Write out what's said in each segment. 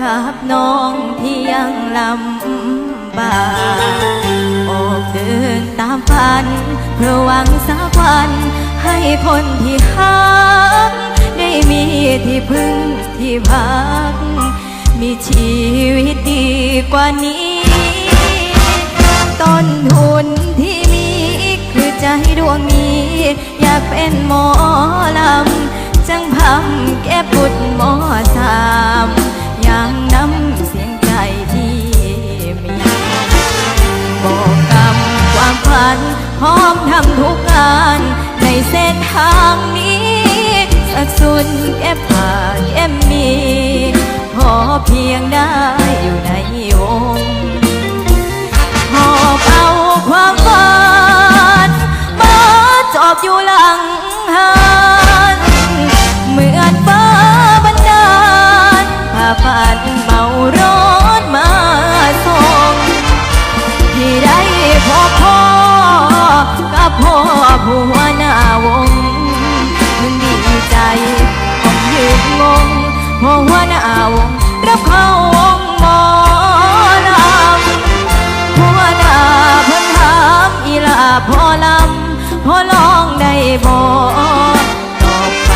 กับน้องที่ยังลำบากออกเดินตามฝันเพื่อหวังสักวันให้คนที่ฮักได้มีที่พึ่งที่พัก มีชีวิตดีกว่านี้ต้นทุนที่มีคือใจดวงนี้ อยากเป็นหมอลำจังพำแก้ปุดหมอสาม อย่างน้ำเสียงใจที่มีบอกกำความฝันพร้อมทำทุกงานในเส้นทางนี้สักสุนแก้ผ่านแก้มี พอเพียงได้ ลาพ่อลำพ่อลองได้บ่ตอบไป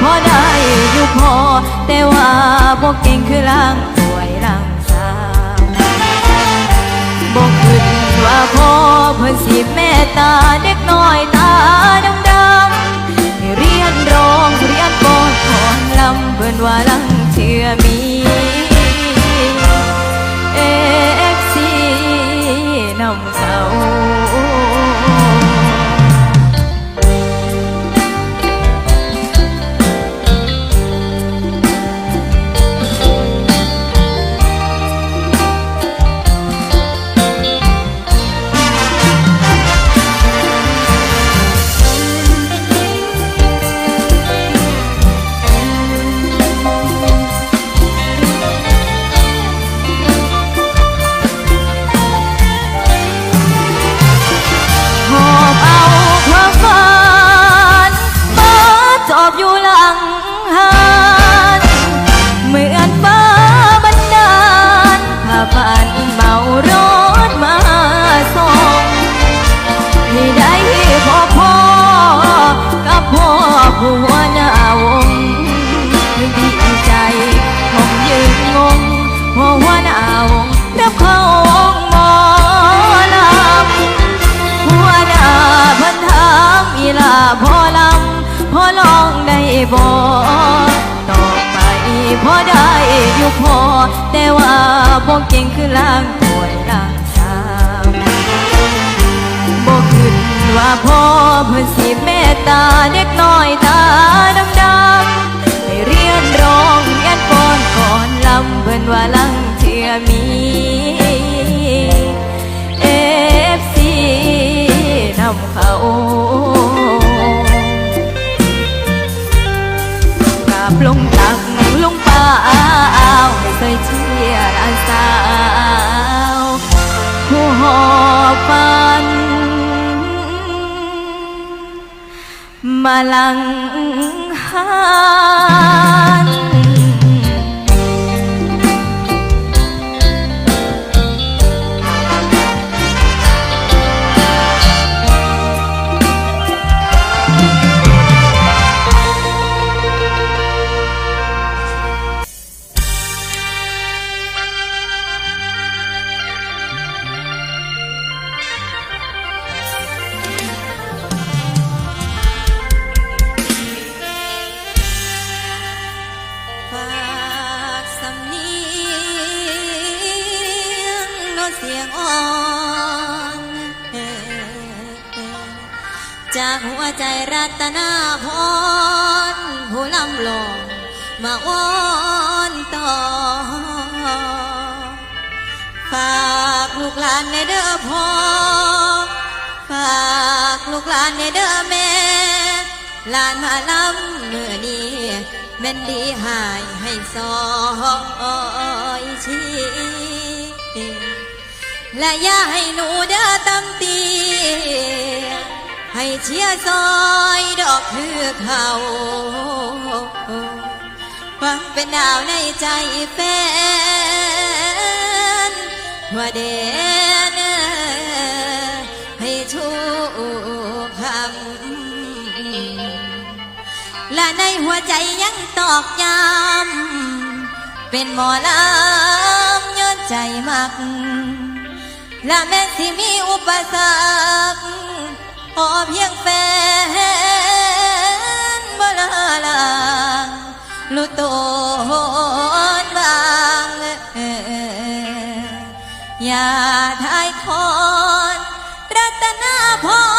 พ่อได้อยู่พอ แต่ว่าบ่เก่งคือล่างสวยล่างสาวบอกขึ้นว่าพ่อเพิ่นสิแม่ตาเด็กน้อยตาดำดำให้เรียนร้องเรียนกอนขอนลำเพิ่นว่าลังเชื่อมีเอฟซีน้ำเขา บ่ต่อไปพอได้อยู่พอ แต่ว่าบ่เก่งคือล่างป่วยล่างสามบ่ขึ้นว่าพ่อเพิ่นสิเมตตาเด็กน้อยตาดำดำให้เรียนร้องเรียนป้อนก่อนลำเพิ่นว่าลังเชื่อมีเอฟซีนำเขา บลงตักลงป่าให้เคยเชียร์อาสาวผู้หอบฝัน มาลังหัน ใจรัตนาพรผู้ลำลงมาวอนต่อ ฝากลูกหลานในเด้อพ่อ ฝากลูกหลานในเด้อแม่ หลานมาลำเมื่อนี้แม่นดีหายให้ซอยชีและอย่าให้หนูเด้อตำตี ให้เชียร์ซอยดอกคือเขาฟังเป็นดาวในใจแฟนทั่วเดนให้ชูคำและในหัวใจยังตอกย้ำเป็นหมอลำย้อนใจมัก และแม้ที่มีอุปสรรค พอเพียงแฟนบ่ลาลางรู้ตนบางอย่าทายคอนรัตนาพร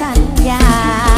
สัญญา